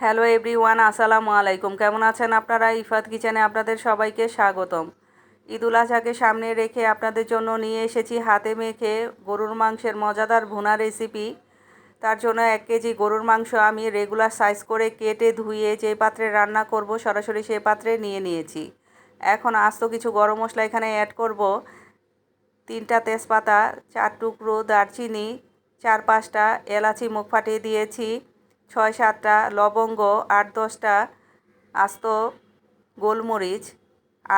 Hello everyone, আসসালামু আলাইকুম। কেমন আছেন আপনারা? ইফাত কিচেনে আপনাদের সবাইকে স্বাগতম। ঈদুল আজহাকে সামনে রেখে আপনাদের জন্য নিয়ে এসেছি হাতে মেখে গরুর মাংসের মজাদার ভুনা রেসিপি তার জন্য এক কেজি গরুর মাংস আমি রেগুলার সাইজ করে কেটে ধুয়ে যে পাত্রে রান্না করব সরাসরি সেই পাত্রে নিয়ে নিয়েছি। এখন আস্ত কিছু গরম মশলা এখানে অ্যাড করব। তিনটা তেজপাতা, চার টুকরো দারচিনি, চার পাঁচটা এলাচি মুখ ফাটিয়ে দিয়েছি। ছয় সাতটা, লবঙ্গ আট দশটা, আস্ত গোলমরিচ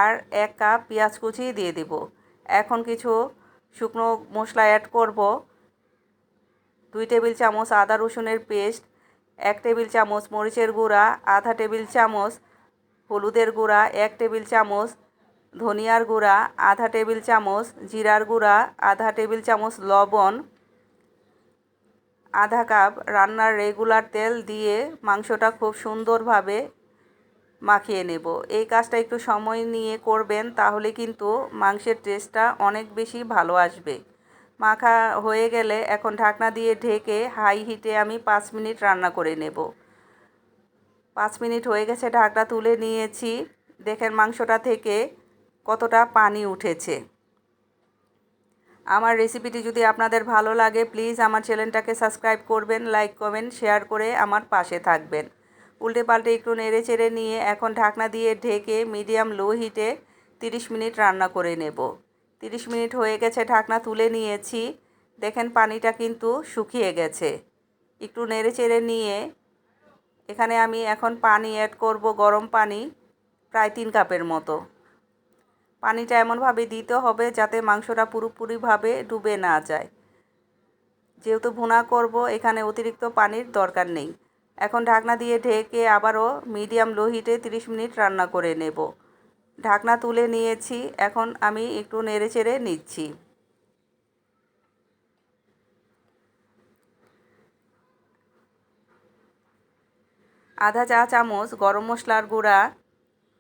আর এক কাপ পেঁয়াজ কুচি দিয়ে দেব। এখন কিছু শুকনো মশলা অ্যাড করব। দুই টেবিল চামচ আদা রসুনের পেস্ট, এক টেবিল চামচ মরিচের গুঁড়া, আধা টেবিল চামচ হলুদের গুঁড়া, এক টেবিল চামচ ধনিয়ার গুঁড়া, আধা টেবিল চামচ জিরার গুঁড়া, আধা টেবিল চামচ লবণ আধা কাপ রান্নার রেগুলার তেল দিয়ে মাংসটা খুব সুন্দরভাবে মাখিয়ে নেব। এই কাজটা একটু সময় নিয়ে করবেন, তাহলে কিন্তু মাংসের টেস্টটা অনেক বেশি ভালো আসবে। মাখা হয়ে গেলে এখন ঢাকনা দিয়ে ঢেকে হাই হিটে আমি পাঁচ মিনিট রান্না করে নেব। পাঁচ মিনিট হয়ে গেছে, ঢাকনা তুলে নিয়েছি। দেখেন মাংসটা থেকে কতটা পানি উঠেছে। আমার রেসিপিটি যদি আপনাদের ভালো লাগে প্লিজ আমার চ্যানেলটাকে সাবস্ক্রাইব করবেন লাইক কমেন্ট শেয়ার করে আমার পাশে থাকবেন। উল্টে পাল্টে একটু নেড়ে চেড়ে নিয়ে এখন ঢাকনা দিয়ে ঢেকে মিডিয়াম লো হিটে 30 মিনিট রান্না করে নেব। 30 মিনিট হয়ে গেছে, ঢাকনা তুলে নিয়েছি। দেখেন পানিটা কিন্তু শুকিয়ে গেছে। একটু নেড়ে চেড়ে নিয়ে এখানে আমি এখন পানি অ্যাড করব, গরম পানি, প্রায় তিন কাপের মতো। পানিটা এমনভাবে দিতে হবে যাতে মাংসটা পুরোপুরিভাবে ডুবে না যায়। যেহেতু ভুনা করব, এখানে অতিরিক্ত পানির দরকার নেই। এখন ঢাকনা দিয়ে ঢেকে আবারও মিডিয়াম লো হিটে 30 মিনিট রান্না করে নেব। ঢাকনা তুলে নিয়েছি, এখন আমি একটু নেড়ে চেড়ে নিচ্ছি। আধা চা চামচ গরম মশলার গুঁড়া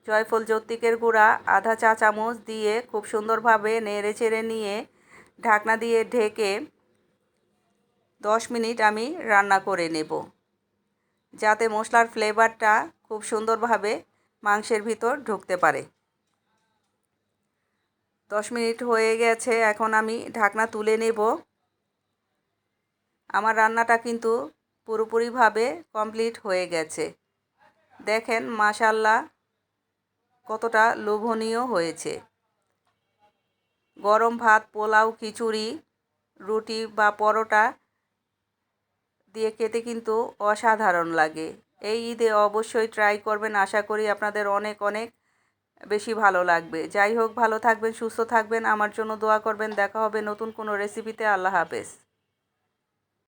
জয়ফল জ্যোতিকের গুঁড়া, আধা চা চামচ দিয়ে খুব সুন্দরভাবে নেড়ে চেড়ে নিয়ে ঢাকনা দিয়ে ঢেকে দশ মিনিট আমি রান্না করে নেব। যাতে মশলার ফ্লেভারটা খুব সুন্দরভাবে মাংসের ভিতর ঢুকতে পারে। দশ মিনিট হয়ে গেছে, এখন আমি ঢাকনা তুলে নেব। আমার রান্নাটা কিন্তু পুরোপুরিভাবে কমপ্লিট হয়ে গেছে। দেখেন, মাশাল্লাহ কতটা লোভনীয় হয়েছে? গরম ভাত, পোলাও, খিচুড়ি, রুটি বা পরোটা দিয়ে খেতে কিন্তু অসাধারণ লাগে। এই ঈদে অবশ্যই ট্রাই করবেন। আশা করি আপনাদের অনেক অনেক বেশি ভালো লাগবে। যাই হোক, ভালো থাকবেন, সুস্থ থাকবেন। আমার জন্য দোয়া করবেন। দেখা হবে নতুন কোনো রেসিপিতে আল্লাহ হাফেজ।